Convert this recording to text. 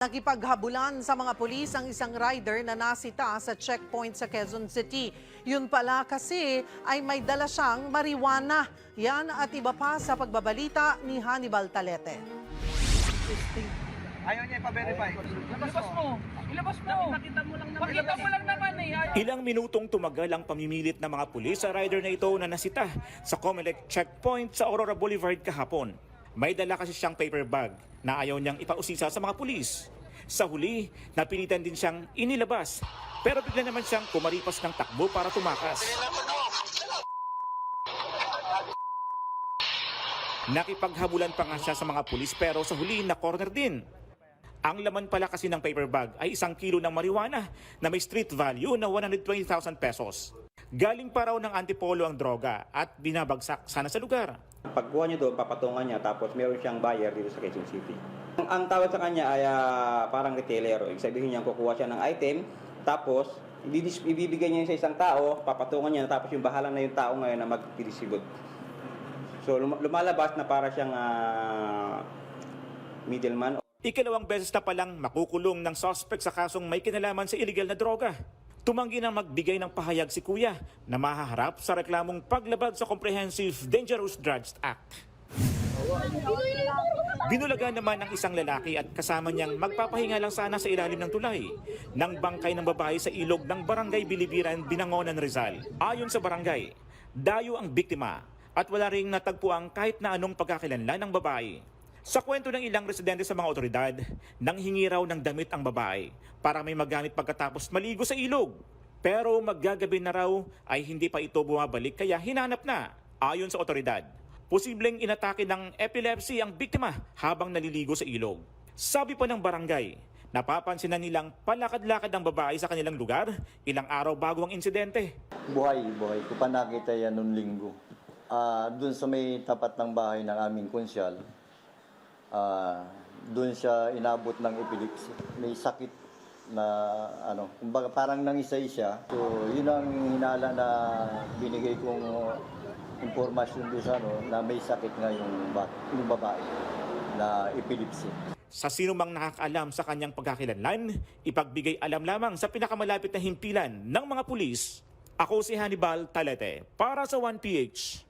Nakipaghabulan sa mga pulis ang isang rider na nasita sa checkpoint sa Quezon City. Yun pala kasi ay may dala siyang marijuana. Yan at iba pa sa pagbabalita ni Hannibal Talete. Ayaw niya ipa-verify. Ilabas mo. Ilabas mo. Pakita mo lang naman. Pakita mo lang naman eh. Ilang minutong tumagal ang pamimilit ng mga pulis sa rider na ito na nasita sa Comelec checkpoint sa Aurora Boulevard kahapon. May dala kasi siyang paper bag na ayaw niyang ipausisa sa mga pulis. Sa huli, napilitan din siyang inilabas. Pero bigla naman siyang kumaripas ng takbo para tumakas. Nakipaghabulan pa nga siya sa mga pulis pero sa huli na corner din. Ang laman pala kasi ng paper bag ay isang kilo ng marijuana na may street value na 120,000 pesos. Galing pa raw ng antipolo ang droga at binabagsak sana sa lugar. Pagkuha niya doon, papatungan niya, tapos meron siyang buyer dito sa Quezon City. Ang, ang tawag sa kanya ay ah, parang retailer. Ibig sabihin niya, kukuha siya ng item, tapos ibibigay niya sa isang tao, papatungan niya, tapos yung bahala na yung tao ngayon na mag-distribute. So lum- lumalabas na para siyang ah, middleman Ikalawang beses na palang makukulong ng suspect sa kasong may kinalaman sa illegal na droga. Tumanggi nang magbigay ng pahayag si Kuya na mahaharap sa reklamong paglabag sa Comprehensive Dangerous Drugs Act. Binulaga naman ng isang lalaki at kasama niyang magpapahinga lang sana sa ilalim ng tulay ng bangkay ng babae sa ilog ng Barangay Bilibiran, Binangonan, Rizal. Ayon sa barangay, dayo ang biktima at wala ring natagpuang kahit na anong pagkakilanlan ng babae. Sa kwento ng ilang residente sa mga otoridad, nang hingi raw ng damit ang babae para may magamit pagkatapos maligo sa ilog. Pero maggagabi na raw ay hindi pa ito bumabalik kaya hinanap na. Ayon sa otoridad, posibleng inatake ng epilepsy ang biktima habang naliligo sa ilog. Sabi pa ng barangay, napapansin na nilang palakad-lakad ang babae sa kanilang lugar ilang araw bago ang insidente. Buhay, buhay. Ko nakita yan noong linggo. Ah, doon sa may tapat ng bahay ng aming konsyal, ah, doon siya inabot ng epilepsy. May sakit na ano, kumbaga parang nangisay siya. So, yun ang hinala na binigay kong impormasyon doon sa ano, na may sakit nga yung, yung babae na epilepsy. Sa sino mang nakakaalam sa kanyang pagkakilanlan, ipagbigay alam lamang sa pinakamalapit na himpilan ng mga pulis. Ako si Hannibal Talete para sa 1PH.